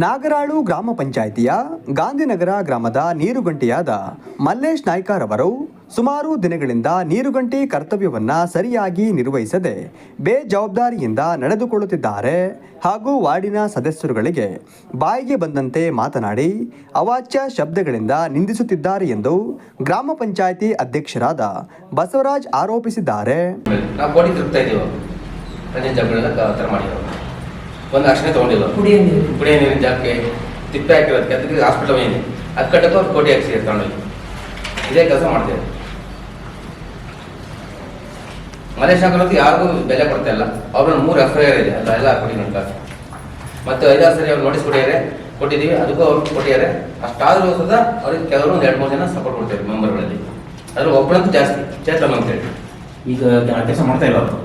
ನಾಗರಾಳು ಗ್ರಾಮ ಪಂಚಾಯಿತಿಯ ಗಾಂಧಿನಗರ ಗ್ರಾಮದ ನೀರುಗಂಟಿಯಾದ ಮಲ್ಲೇಶ್ ನಾಯ್ಕರವರು ಸುಮಾರು ದಿನಗಳಿಂದ ನೀರುಗಂಟಿ ಕರ್ತವ್ಯವನ್ನ ಸರಿಯಾಗಿ ನಿರ್ವಹಿಸದೆ ಬೇಜವಾಬ್ದಾರಿಯಿಂದ ನಡೆದುಕೊಳ್ಳುತ್ತಿದ್ದಾರೆ ಹಾಗೂ ವಾರ್ಡಿನ ಸದಸ್ಯರುಗಳಿಗೆ ಬಾಯಿಗೆ ಬಂದಂತೆ ಮಾತನಾಡಿ ಅವಾಚ್ಯ ಶಬ್ದಗಳಿಂದ ನಿಂದಿಸುತ್ತಿದ್ದಾರೆ ಎಂದು ಗ್ರಾಮ ಪಂಚಾಯಿತಿ ಅಧ್ಯಕ್ಷರಾದ ಬಸವರಾಜ್ ಆರೋಪಿಸಿದ್ದಾರೆ. ಒಂದು ಅರ್ಶನೆ ತೊಗೊಂಡಿಲ್ಲ. ಕುಡಿಯೋ ನೀರು. ಕುಡಿಯೋ ನೀರಿನ ಜಾಗಕ್ಕೆ ತಿಪ್ಪೆ ಹಾಕಿರೋದಕ್ಕೆ ಅದಕ್ಕೆ ಹಾಸ್ಪಿಟಲ್ ಏನಿದೆ ಅದು ಕಟ್ಟಕ್ಕೆ ಅವ್ರು ಕೋಟಿ ಹಾಕ್ಸಿ ತಗೊಂಡೋಗಿ. ಇದೇ ಕೆಲಸ ಮಾಡ್ತೇವೆ ಮಲೇಶ್ ಹಾಕೋದು ಯಾರಿಗೂ ಬೆಲೆ ಕೊಡ್ತಾ ಇಲ್ಲ. ಅವ್ರನ್ನ ಮೂರು ಎಫ್ ಐ ಆರ್ ಇದೆ. ಅಲ್ಲ ಎಲ್ಲ ಕೊಡಿ ನಂಗೆ ಮತ್ತೆ ಐದಾರು ಸರಿ ಅವ್ರು ನೋಟಿಸ್ ಕೊಟ್ಟಿದ್ದಾರೆ. ಕೊಟ್ಟಿದ್ದೀವಿ. ಅದಕ್ಕೂ ಅವ್ರು ಕೊಟ್ಟಿದ್ದಾರೆ. ಅಷ್ಟಾದರೂ ಸದ ಅವ್ರಿಗೆ ಕೆಲವರು ಒಂದು ಎರಡು ಮೂರು ಜನ ಸಪೋರ್ಟ್ ಕೊಡ್ತಾರೆ ಮೆಂಬರ್ಗಳಲ್ಲಿ ಅದ್ರ ಒಬ್ಬರಂತೂ ಜಾಸ್ತಿ. ಚೇತನ್ ಅಂತ ಹೇಳಿ ಈಗ ಕೆಲಸ ಮಾಡ್ತಾ ಇಲ್ಲ ಅವರು?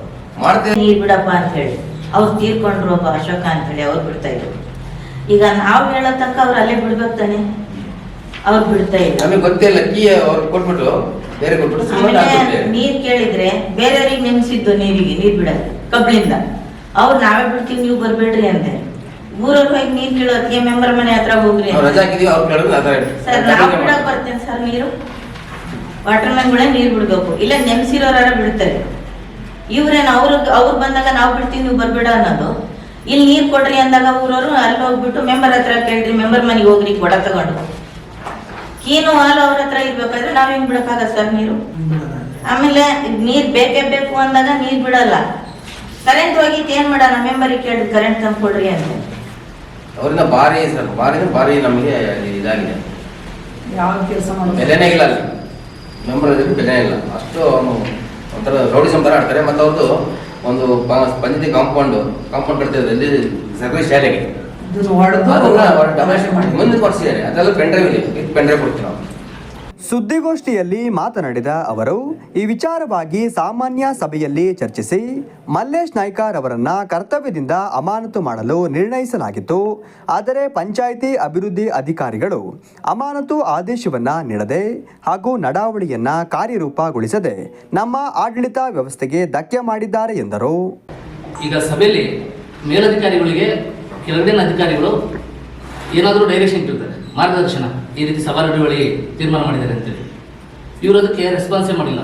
ಮಾಡ್ತೇವೆ ಬಿಡಪ್ಪ ಅಂತ ಹೇಳಿ. ಅವ್ರು ತೀರ್ಕೊಂಡ್ರು ಒಬ್ಬ ಅಶೋಕ ಅಂತ ಹೇಳಿ ಅವ್ರು ಬಿಡ್ತಾ ಇದ್ರು. ಈಗ ನಾವು ಹೇಳೋ ತನಕ ಅವ್ರು ಅಲ್ಲೇ ಬಿಡ್ಬೇಕು ತಾನೆ? ಅವ್ರು ಬಿಡ್ತಾ ಇಲ್ಲ ನಮಗೆ ಗೊತ್ತಿಲ್ಲ ಕೀ ಅವ್ರು ಕೊಟ್ಬಿಟ್ಟು ಬೇರೆ ಕೊಟ್ಬಿಟ್ಟು. ನೀರ್ ಕೇಳಿದ್ರೆ ಬೇರೆಯವ್ರಿಗೆ ನೆಮ್ಸಿದ್ದು ನೀರಿಗೆ ನೀರ್ ಬಿಡೋದು ಕಬ್ಬಳಿಂದ ಅವ್ರು ನಾವೇ ಬಿಡ್ತೀವಿ ನೀವು ಬರ್ಬೇಡ್ರಿ ಅಂತ ಊರವ್ರು ಹೋಗಿ ನೀರ್ ಕೇಳೋದಕ್ಕೆ ಮೆಂಬರ್ ಮನೆ ಹತ್ರ ಹೋಗ್ರಿ ಸರ್ ನಾವು ಬಿಡಕ್ ಬರ್ತೇನೆ ಸರ್ ನೀರು. ವಾಟರ್ ಮ್ಯಾನ್ಗಳೇ ನೀರ್ ಬಿಡ್ಬೇಕು. ಇಲ್ಲ ನೆಮ್ಸಿರೋರ ಬಿಡ್ತಾರೆ. ಇವ್ರೇನು ಅವ್ರ ಅವ್ರು ಬಂದಾಗ ನಾವು ಬಿಡ್ತೀವಿ ನೀವು ಬರ್ಬೇಡ ಅನ್ನೋದು. ಇಲ್ಲಿ ನೀರು ಕೊಡ್ರಿ ಅಂದಾಗ ಊರವರು ಅಲ್ಲಿ ಹೋಗ್ಬಿಟ್ಟು ಮೆಂಬರ್ ಹತ್ರ ಕೇಳ್ರಿ ಮೆಂಬರ್ ಮನೆಗೆ ಹೋಗ್ರಿ ಕೊಡ ತಗೊಂಡು. ಕೀನು ಹಾಲು ಅವ್ರ ಹತ್ರ ಇರ್ಬೇಕಾದ್ರೆ ನಾವ್ ಹೆಂಗ್ ಬಿಡಕ್ಕಾಗ ಸರ್ ನೀರು. ಆಮೇಲೆ ನೀರ್ ಬೇಕೇ ಬೇಕು ಅಂದಾಗ ನೀರ್ ಬಿಡಲ್ಲ. ಕರೆಂಟ್ ಹೋಗಿ ಏನ್ ಮಾಡೋಣ? ಮೆಂಬರಿಗೆ ಕೇಳಿ ಕರೆಂಟ್ ತಂದು ಕೊಡ್ರಿ ಅಂತ. ಅವರಿಂದ ಭಾರಿ ಸರ್ ಭಾರಿ ಭಾರಿ ನಮಗೆ ಇದಾಗಿದೆ. ಯಾವ ಕೆಲಸ ಬೆಲೆನೇ ಇಲ್ಲ ಅಲ್ಲಿ. ಮೆಂಬರ್ ಬೆಲೆನೇ ಇಲ್ಲ. ಅಷ್ಟು ಅವನು ಒಂಥರ ರೌಡಿ ಥರ ಆಡ್ತಾರೆ. ಮತ್ತು ಅವ್ರದ್ದು ಒಂದು ಪಂಚಾಯತಿ ಕಾಂಪೌಂಡ್ ಕಾಂಪೌಂಡ್ ಕಟ್ತಿದ್ದಾರೆ ಇಲ್ಲಿ ಸರ್ಕಾರಿ ಶಾಲೆಗೆ. ಮುಂದೆ ಕೊಡ್ಸಿದ್ದಾರೆ. ಅದೆಲ್ಲ ಪೆಂಡ್ರೈವ್ ಇದೆ ಪೆಂಡ್ರೈವ್ ಕೊಡ್ತೀವಿ ಸುದ್ದಿಗೋಷ್ಠಿಯಲ್ಲಿ ಮಾತನಾಡಿದ ಅವರು, ಈ ವಿಚಾರವಾಗಿ ಸಾಮಾನ್ಯ ಸಭೆಯಲ್ಲಿ ಚರ್ಚಿಸಿ ಮಲ್ಲೇಶ್ ನಾಯ್ಕರ್ ಅವರನ್ನ ಕರ್ತವ್ಯದಿಂದ ಅಮಾನತು ಮಾಡಲು ನಿರ್ಣಯಿಸಲಾಗಿತ್ತು. ಆದರೆ ಪಂಚಾಯಿತಿ ಅಭಿವೃದ್ಧಿ ಅಧಿಕಾರಿಗಳು ಅಮಾನತು ಆದೇಶವನ್ನ ನೀಡದೆ ಹಾಗೂ ನಡಾವಳಿಯನ್ನ ಕಾರ್ಯರೂಪಗೊಳಿಸದೆ ನಮ್ಮ ಆಡಳಿತ ವ್ಯವಸ್ಥೆಗೆ ಧಕ್ಕೆ ಮಾಡಿದ್ದಾರೆ ಎಂದರು. ಈಗ ಸಭೆಯಲ್ಲಿ ಮೇಲಧಿಕಾರಿಗಳಿಗೆ ಕೆಳಗಿನ ಅಧಿಕಾರಿಗಳು ಏನಾದರೂ ಡೈರೆಕ್ಷನ್ ಇಟ್ಟಿರ್ತಾರೆ. ಮಾರ್ಗದರ್ಶನ ಈ ರೀತಿ ನಡುವಳಿ ತೀರ್ಮಾನ ಮಾಡಿದ್ದಾರೆ ಅಂತೇಳಿ. ಇವರು ಅದಕ್ಕೆ ರೆಸ್ಪಾನ್ಸೇ ಮಾಡಿಲ್ಲ.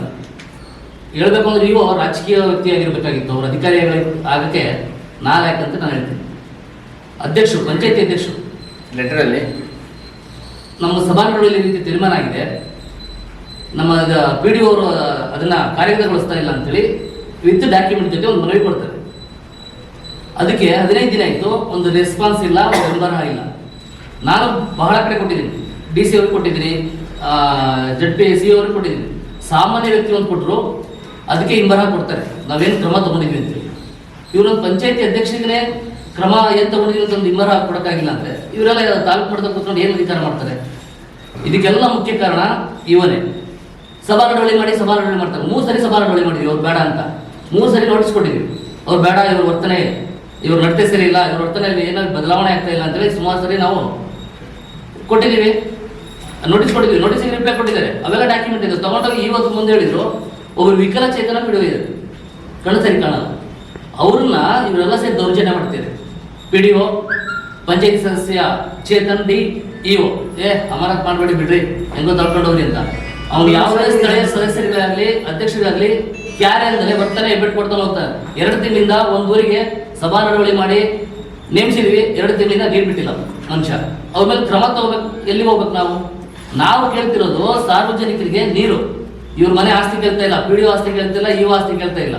ಹೇಳಬೇಕು ಅಂದ್ರೆ ನೀವು ಅವ್ರು ರಾಜಕೀಯ ವ್ಯಕ್ತಿಯಾಗಿರ್ಬೇಕಾಗಿತ್ತು. ಅವ್ರ ಅಧಿಕಾರಿಗಳು ಆಗಕ್ಕೆ ಯಾಕಂತ ನಾನು ಹೇಳ್ತೀನಿ. ಅಧ್ಯಕ್ಷರು ಪಂಚಾಯತಿ ಅಧ್ಯಕ್ಷರು. ಲೆಟರಲ್ಲಿ ನಮ್ಮ ಸಭಾಂಗಣದಲ್ಲಿ ಈ ರೀತಿ ತೀರ್ಮಾನ ಆಗಿದೆ. ನಮ್ಮ ಪಿ ಡಿ ಅವರು ಅದನ್ನ ಕಾರ್ಯಗತಗೊಳಿಸ್ತಾ ಇಲ್ಲ ಅಂತೇಳಿ ವಿತ್ ಡಾಕ್ಯುಮೆಂಟ್ ಜೊತೆ ಒಂದು ಮನವಿ ಕೊಡ್ತಾರೆ. ಅದಕ್ಕೆ ಹದಿನೈದು ದಿನ ಆಯಿತು. ಒಂದು ರೆಸ್ಪಾನ್ಸ್ ಇಲ್ಲ ಒಂದು ಬೆಂಬಲ ಇಲ್ಲ. ನಾನು ಬಹಳ ಕಡೆ ಕೊಟ್ಟಿದ್ದೀನಿ. ಡಿ ಸಿ ಅವ್ರಿಗೆ ಕೊಟ್ಟಿದ್ದೀನಿ ಜಡ್ ಪಿ ಸಿ ಅವ್ರಿಗೆ ಕೊಟ್ಟಿದ್ದೀನಿ. ಸಾಮಾನ್ಯ ವ್ಯಕ್ತಿ ಒಂದು ಕೊಟ್ಟರು ಅದಕ್ಕೆ ಹಿಂಬರ ಕೊಡ್ತಾರೆ. ನಾವೇನು ಕ್ರಮ ತೊಗೊಂಡಿದ್ವಿ ಅಂತೇಳಿ ಇವರೊಂದು ಪಂಚಾಯತಿ ಅಧ್ಯಕ್ಷರಿಗೆ ಕ್ರಮ ಏನು ತೊಗೊಂಡಿದ್ವಿ ಅಂತ ಒಂದು ಹಿಂಬರ ಕೊಡೋಕ್ಕಾಗಿಲ್ಲ ಅಂದರೆ ಇವರೆಲ್ಲ ತಾಲೂಕು ಮಟ್ಟದ ಕೂತ್ಕೊಂಡು ಏನು ಅಧಿಕಾರ ಮಾಡ್ತಾರೆ? ಇದಕ್ಕೆಲ್ಲ ಮುಖ್ಯ ಕಾರಣ ಇವನೇ ಸಭಾ ನಡವಳಿ ಮಾಡಿ ಸಭಾ ನಡವಳಿ ಮಾಡ್ತಾರೆ. ಮೂರು ಸರಿ ಸಭಾ ನಡವಳಿ ಮಾಡಿದ್ವಿ ಅವ್ರು ಬೇಡ ಅಂತ. ಮೂರು ಸರಿ ನೋಟಿಸ್ ಕೊಟ್ಟಿದ್ವಿ. ಅವ್ರು ಬೇಡ, ಇವ್ರ ವರ್ತನೆ, ಇವ್ರ ನಡತೆ ಸರಿ ಇಲ್ಲ, ಇವ್ರ ವರ್ತನೆಯಲ್ಲಿ ಏನಾದ್ರು ಬದಲಾವಣೆ ಆಗ್ತಾ ಇಲ್ಲ ಅಂತೇಳಿ ಸುಮಾರು ಸರಿ ನಾವು ಕೊಟ್ಟಿದ್ದೀವಿ. ನೋಟಿಸ್ ಕೊಟ್ಟಿದ್ದೀವಿ. ನೋಟಿಸಿಗೆ ರಿಪ್ಲೈ ಕೊಟ್ಟಿದ್ದಾರೆ. ಅವೆಲ್ಲ ಡಾಕ್ಯುಮೆಂಟ್ ಇದೆ. ತಗೊಂಡೋಗಿ ಇವತ್ತು ಮುಂದೆ ಹೇಳಿದ್ರು ಒಬ್ಬರು ವಿಕಲಚೇತನ ಚೇತನ ಇದೆ. ಕಣ್ಣು ಸರಿ ಕಾಣಲ್ಲ. ಅವ್ರನ್ನ ಇವರೆಲ್ಲ ಸೇರಿ ದೌರ್ಜನ್ಯ ಮಾಡ್ತಿದ್ದಾರೆ. ಪಿ ಡಿ ಒ ಪಂಚಾಯತಿ ಸದಸ್ಯ ಚೇತನ್ ಡಿ ಇಒ ಏ ಅಮರತ್ ಮಾಡಬೇಡಿ ಬಿಡ್ರಿ. ಹೆಂಗೋ ತಳ್ಕೊಂಡವ್ರಿ ಅಂತ. ಅವ್ನು ಯಾವ ಸ್ಥಳೀಯ ಸದಸ್ಯರಿಗಾಗಲಿ ಅಧ್ಯಕ್ಷರಿಗಾಗಲಿ ಅಂದರೆ ಬರ್ತಾನೆ ಎಬ್ಬಿಟ್ಟು ಕೊಡ್ತಾನೆ ಹೋಗ್ತಾರೆ. ಎರಡು ತಿಂಗಳಿಂದ ಒಂದು ಊರಿಗೆ ಸಭಾ ನಡವಳಿ ಮಾಡಿ ನೇಮಿಸಿದ್ವಿ ಎರಡು ತಿಂಗಳಿಂದ ನೀರು ಬಿಟ್ಟಿಲ್ಲ ಮನುಷ್ಯ. ಅವ್ರ ಮೇಲೆ ಕ್ರಮ ತಗೋಬೇಕು ಎಲ್ಲಿ ಹೋಗ್ಬೇಕು ನಾವು? ನಾವು ಕೇಳ್ತಿರೋದು ಸಾರ್ವಜನಿಕರಿಗೆ ನೀರು. ಇವ್ರ ಮನೆ ಆಸ್ತಿ ಕೇಳ್ತಾ ಇಲ್ಲ, ಪಿ ಡಿ ಆಸ್ತಿ ಕೇಳ್ತಾ ಇಲ್ಲ ಈ ಆಸ್ತಿ ಕೇಳ್ತಾ ಇಲ್ಲ.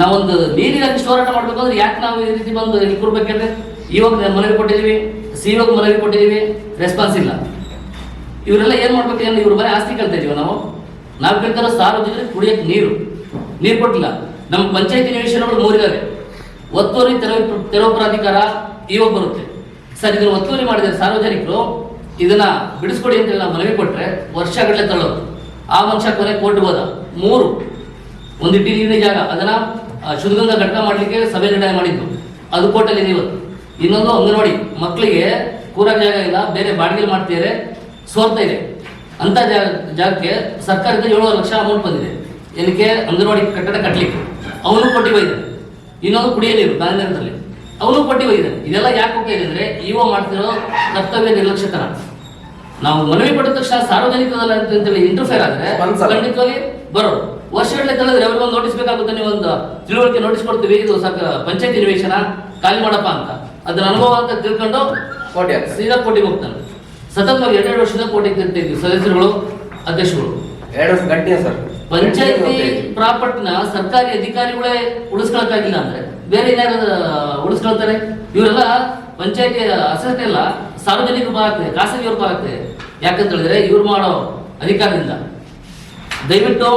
ನಾವೊಂದು ನೀರಿಗಾಗಿ ಹೋರಾಟ ಮಾಡ್ಬೇಕು ಅಂದ್ರೆ ಯಾಕೆ ನಾವು ಈ ರೀತಿ ಬಂದು ಇಲ್ಲಿ ಕೊಡ್ಬೇಕಂದ್ರೆ ಇವಾಗ ಮನವಿ ಕೊಟ್ಟಿದ್ದೀವಿ, ಸಿ ಇವಾಗ ಮನವಿ ಕೊಟ್ಟಿದ್ದೀವಿ ರೆಸ್ಪಾನ್ಸ್ ಇಲ್ಲ. ಇವರೆಲ್ಲ ಏನು ಮಾಡ್ಬೇಕು ಏನು ಇವ್ರ ಮನೆ ಆಸ್ತಿ ಕೇಳ್ತಾ ಇದೀವಿ ನಾವು? ನಾವು ಕೇಳ್ತಾರೋ ಸಾರ್ವಜನಿಕರಿಗೆ ಕುಡಿಯಕ್ಕೆ ನೀರು. ನೀರು ಕೊಟ್ಟಿಲ್ಲ. ನಮ್ಮ ಪಂಚಾಯತಿ ನಿವೇಶನಗಳು ಮೂರಿದಾವೆ ಒತ್ತುವರಿ ತೆರವು ತೆರವು ಪ್ರಾಧಿಕಾರ ಇವಾಗ ಬರುತ್ತೆ. ಸರ್ ಇದನ್ನು ಒತ್ತುವರಿ ಮಾಡಿದರೆ ಸಾರ್ವಜನಿಕರು ಇದನ್ನ ಬಿಡಿಸ್ಕೊಡಿ ಅಂತ ನಾವು ಮನವಿ ಕೊಟ್ಟರೆ ವರ್ಷಗಟ್ಟಲೆ ತಳ್ಳೋದು. ಆ ವರ್ಷ ಕೊನೆ ಕೋರ್ಟ್ ಹೋದ. ಮೂರು, ಒಂದು ಇಟ್ಟಿ ನೀರಿನ ಜಾಗ. ಅದನ್ನ ಶುದ್ಧಗಂಧ ಘಟಕ ಮಾಡಲಿಕ್ಕೆ ಸಭೆ ನಿರ್ಣಯ ಮಾಡಿದ್ದು. ಅದು ಕೋರ್ಟಲ್ಲಿ ಇದೆ ಇವತ್ತು ಇನ್ನೊಂದು ಅಂಗನವಾಡಿ. ಮಕ್ಕಳಿಗೆ ಕೂರ ಜಾಗ ಇಲ್ಲ, ಬೇರೆ ಬಾಡಿಗೆ ಮಾಡ್ತಿದ್ದಾರೆ ಸೋರ್ತಾ ಇದೆ. ಅಂತ ಜಾಗ ಜಾಗಕ್ಕೆ ಸರ್ಕಾರದಿಂದ ಏಳುವರೆ ಲಕ್ಷ ಅಮೌಂಟ್ ಬಂದಿದೆ. ಏನಕ್ಕೆ? ಅಂಗನವಾಡಿ ಕಟ್ಟಡ ಕಟ್ಟಲಿಕ್ಕೆ ಅವನು ಕೊಟ್ಟಿಗೆ ಇದೆ. ಇನ್ನೊಂದು ಕುಡಿಯ ನೀರು ಅವನು ಪಟ್ಟಿ ಹೋಗಿದ್ದಾನೆ ಇದೆಲ್ಲ ಯಾಕೆ ಹೋಗ್ತಾ ಇದೆ ಅಂದ್ರೆ ಇವ ಮಾಡ್ತಿರೋ ಕರ್ತವ್ಯ ನಿರ್ಲಕ್ಷ್ಯತನ ನಾವು ಮನವಿ ಪಡೆದ ತಕ್ಷಣ ಸಾರ್ವಜನಿಕದಲ್ಲ ಅಂತೇಳಿ ಇಂಟರ್ಫೇರ್ ಆದ್ರೆ. ಖಂಡಿತವಾಗಿ ಬರೋರು. ವರ್ಷಗಟ್ಟಲೆ ತಳೆದ್ರೆ ಅವ್ರಿಗೊಂದು ನೋಟಿಸ್ ಬೇಕಾಗುತ್ತೆ ನೀವು ಒಂದು ತಿಳುವಳಿಕೆ ನೋಟಿಸ್ ಕೊಡ್ತೀವಿ ಇದು ಸಾಕ ಪಂಚಾಯತಿ ನಿವೇಶನ ಖಾಲಿ ಮಾಡಪ್ಪ ಅಂತ. ಅದ್ರ ಅನುಭವ ಅಂತ ತಿಳ್ಕೊಂಡು ಕೋಟಿ ಸೀದಾ ಕೋಟಿಗೆ ಹೋಗ್ತಾನೆ. ಸತತವಾಗಿ ಎರಡೆರಡು ವರ್ಷದ ಕೋಟೆಗೆ ತಿರ್ತಿದ್ವಿ ಸದಸ್ಯರುಗಳು ಅಧ್ಯಕ್ಷಗಳು ಎರಡು ವರ್ಷ ಗಂಟೆ ಸರ್. ಪಂಚಾಯತಿ ಪ್ರಾಪರ್ಟಿನ ಸರ್ಕಾರಿ ಅಧಿಕಾರಿಗಳೇ ಉಳಿಸ್ಕೊಳಕ್ಕಾಗಿಲ್ಲ ಅಂದ್ರೆ ಬೇರೆ ಏನಾರು ಉಳಿಸ್ಕೊಳ್ತಾರೆ? ಇವರೆಲ್ಲ ಪಂಚಾಯತಿ ಅಸೆಟ್ ಎಲ್ಲ ಸಾರ್ವಜನಿಕರು ಪಾಲಾಗ್ತದೆ ಖಾಸಗಿಯವ್ರ ಪಾಲಾಗ್ತದೆ ಯಾಕಂತ ಹೇಳಿದ್ರೆ ಇವ್ರು ಮಾಡೋ ಅಧಿಕಾರದಿಂದ. ದಯವಿಟ್ಟು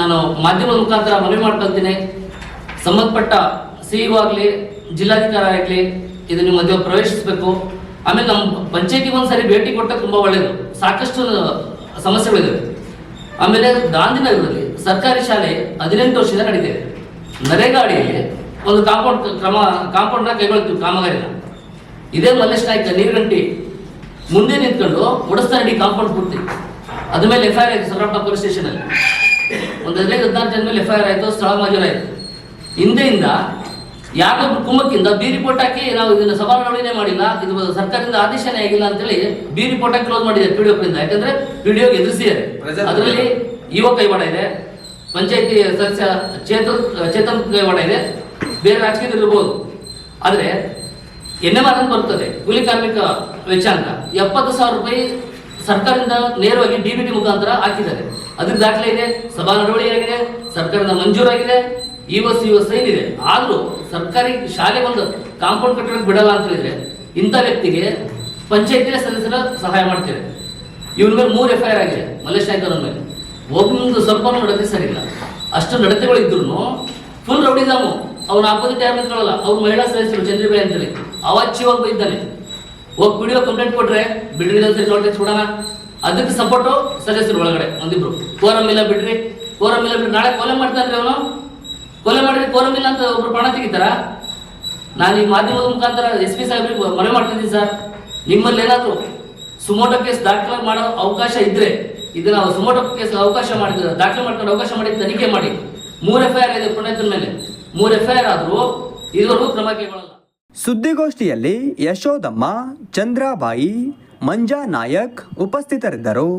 ನಾನು ಮಾಧ್ಯಮದ ಮುಖಾಂತರ ಮನವಿ ಮಾಡ್ಕೊಳ್ತೀನಿ. ಸಂಬಂಧಪಟ್ಟ ಸಿಇಒ ಆಗಲಿ ಜಿಲ್ಲಾಧಿಕಾರಿ ಆಗಲಿ ಇದು ನಿಮ್ಮ ಮಧ್ಯೆ ಪ್ರವೇಶಿಸಬೇಕು. ಆಮೇಲೆ ನಮ್ಮ ಪಂಚಾಯತಿಗೆ ಒಂದ್ಸರಿ ಭೇಟಿ ಕೊಟ್ಟ ತುಂಬಾ ಒಳ್ಳೇದು. ಸಾಕಷ್ಟು ಸಮಸ್ಯೆಗಳಿವೆ ಆಮೇಲೆ ಗಾಂಧಿನಗರದಲ್ಲಿ ಸರ್ಕಾರಿ ಶಾಲೆ ಹದಿನೆಂಟು ವರ್ಷದ ನಡೀತಿದೆ ನರೇಗಾ ಅಡಿಯಲ್ಲಿ ಒಂದು ಕಾಂಪೌಂಡ್ ಕ್ರಮ, ಕಾಂಪೌಂಡ್ನ ಕೈಗೊಳ್ತೀವಿ ಕಾಮಗಾರಿನ. ಇದೇ ಮಲ್ಲೇಶ್ ನಾಯ್ಕ ನೀರ್ಗಂಟಿ ಮುಂದೆ ನಿಂತ್ಕೊಂಡು ಒಡಿಸ್ತಾ ಇಡೀ ಕಾಂಪೌಂಡ್ ಪೂರ್ತಿ. ಅದ್ರ ಮೇಲೆ ಎಫ್ ಐ ಆರ್ ಆಯಿತು ಸೊರಬ ಪೊಲೀಸ್ ಸ್ಟೇಷನ್ ಅಲ್ಲಿ ಒಂದು ಹದಿನೈದು ಹದಿನಾರು ಜನ ಮೇಲೆ ಎಫ್ ಐ ಆರ್ ಆಯಿತು, ಸ್ಥಳ ಮಂಜೂರಾಯಿತು ಹಿಂದೆಯಿಂದ ಯಾಕೊಬ್ರು ಕುಮ್ಮಕ್ಕಿಂದ ಬಿ ರಿಪೋರ್ಟ್ ಹಾಕಿ ನಾವು ಇದನ್ನ ಸಭಾನವಳಿನೇ ಮಾಡಿಲ್ಲ. ಇದು ಸರ್ಕಾರದಿಂದ ಆದೇಶನೇ ಆಗಿಲ್ಲ ಅಂತೇಳಿ ಬಿ ರಿಪೋರ್ಟ್ ಹಾಕಿ ಕ್ಲೋಸ್ ಮಾಡಿದೆ ಪಿ ಡಿ ಯಾಕಂದ್ರೆ ಪಿ ಡಿ ಎದುರಿಸಿದ್ದಾರೆ. ಅದರಲ್ಲಿ ಯುವ ಕೈವಾಡ ಇದೆ ಪಂಚಾಯತಿ ಸದಸ್ಯ ಚೇತನ್ ಚೇತನ್ ಕೈವಾಡ ಇದೆ ಬೇರೆ ರಾಜಕೀಯದಲ್ಲಿ ಇರ್ಬೋದು. ಆದರೆ ಎನ್ ಎಂ ಆರ್ ಅಂತ ಬರ್ತದೆ ಕೂಲಿ ಕಾರ್ಮಿಕ ವೆಚ್ಚ ಅಂತ. ಎಪ್ಪತ್ತು ಸಾವಿರ ರೂಪಾಯಿ ಸರ್ಕಾರದಿಂದ ನೇರವಾಗಿ ಡಿ ಬಿ ಟಿ ಮುಖಾಂತರ ಹಾಕಿದ್ದಾರೆ. ಅದ್ರ ದಾಖಲೆ ಇದೆ ಸಭಾ ನಡವಳಿಯಾಗಿದೆ ಸರ್ಕಾರದಿಂದ ಮಂಜೂರಾಗಿದೆ. ಇಒಸ್ ಇವಸ್ ಏನಿದೆ? ಆದ್ರೂ ಸರ್ಕಾರಿ ಶಾಲೆ ಒಂದು ಕಾಂಪೌಂಡ್ ಕಟ್ಟಡಕ್ಕೆ ಬಿಡಲ್ಲ ಅಂತ ಹೇಳಿದ್ರೆ ಇಂಥ ವ್ಯಕ್ತಿಗೆ ಪಂಚಾಯತಿಯ ಸದಸ್ಯರ ಸಹಾಯ ಮಾಡ್ತಾರೆ ಇವ್ರ ಮೇಲೆ ಮೂರು ಎಫ್ ಐ ಆಗಿದೆ ಮಲ್ಲೇಶ್ ನಾಯ್ಕ ಅವ್ರ ಮೇಲೆ ಒಬ್ಬೊಂದು ಸ್ವಲ್ಪ ನಡತೆ ಸರಿ ಇಲ್ಲ ಅಷ್ಟು ನಡತೆಗಳು ಇದ್ರು ಫುಲ್ ರೌಡಿದಾಮು ಅವ್ನ ಆಪೋಸಿಟ್ ಯಾರು ನಿಂತ್ಕೊಳ್ಳಲ್ಲ ಅವ್ರ ಮಹಿಳಾ ಸದಸ್ಯರು ಚಂದ್ರಬಾಯಿ ಅಂತೇಳಿ. ಅವಾಚ್ಯವಾಗಿ ಇದ್ದಾನೆ. ಹೋಗಿ ವಿಡಿಯೋ ಕಂಪ್ಲೇಂಟ್ ಕೊಟ್ರೆ ಬಿಡ್ರಿ ನೋಟಿಸ್ ಕೊಡೋಣ ಅದಕ್ಕೆ ಸಪೋರ್ಟು ಸದಸ್ಯರು ಒಳಗಡೆ, ಒಂದಿಬ್ರು. ಕೋರಮ್ ಇಲ್ಲ ಬಿಡ್ರಿ. ಕೋರಮ್ ಇಲ್ಲ ಬಿಡ್ರಿ. ನಾಳೆ ಕೊಲೆ ಮಾಡ್ತಾನೆ ಅವನು? ಕೊಲೆ ಮಾಡಿದ್ರೆ ಕೋರಮ್ ಇಲ್ಲ ಅಂತ ಒಬ್ರು ಪ್ರಾಣ ತೆಗಿತಾರ? ನಾನು ಈ ಮಾಧ್ಯಮದ ಮುಖಾಂತರ ಎಸ್ ಪಿ ಸಾಹೇಬ್ರಿಗೆ ಮನವಿ ಮಾಡ್ತಿದ್ದೀನಿ ಸರ್. ನಿಮ್ಮಲ್ಲಿ ಏನಾದರೂ ಸುಮೋಟೋ ಕೇಸ್ ದಾಖಲೆ ಮಾಡೋ ಅವಕಾಶ ಇದ್ರೆ, ಇದನ್ನ ಸುಮೋಟೋ ಕೇಸ್ ಅವಕಾಶ ಮಾಡಿದ್ರೆ, ದಾಖಲೆ ಮಾಡ್ಕೊಂಡು ಅವಕಾಶ ಮಾಡಿ ತನಿಖೆ ಮಾಡಿ. ಮೂರು ಎಫ್ ಐ ಆರ್ ಇದೆ ಪುಣ್ಯತನ ಮೇಲೆ. ಮೂರು ಎಫ್ ಐ ಆರ್ ಆದರೂ ಇದುವರೆಗೂ ಕ್ರಮ ಕೈಗೊಳ್ಳಲ್ಲ. ಸುದ್ದಿಗೋಷ್ಠಿಯಲ್ಲಿ ಯಶೋದಮ್ಮ, ಚಂದ್ರಾಬಾಯಿ, ಮಂಜಾ ನಾಯಕ್ ಉಪಸ್ಥಿತರಿದ್ದರು.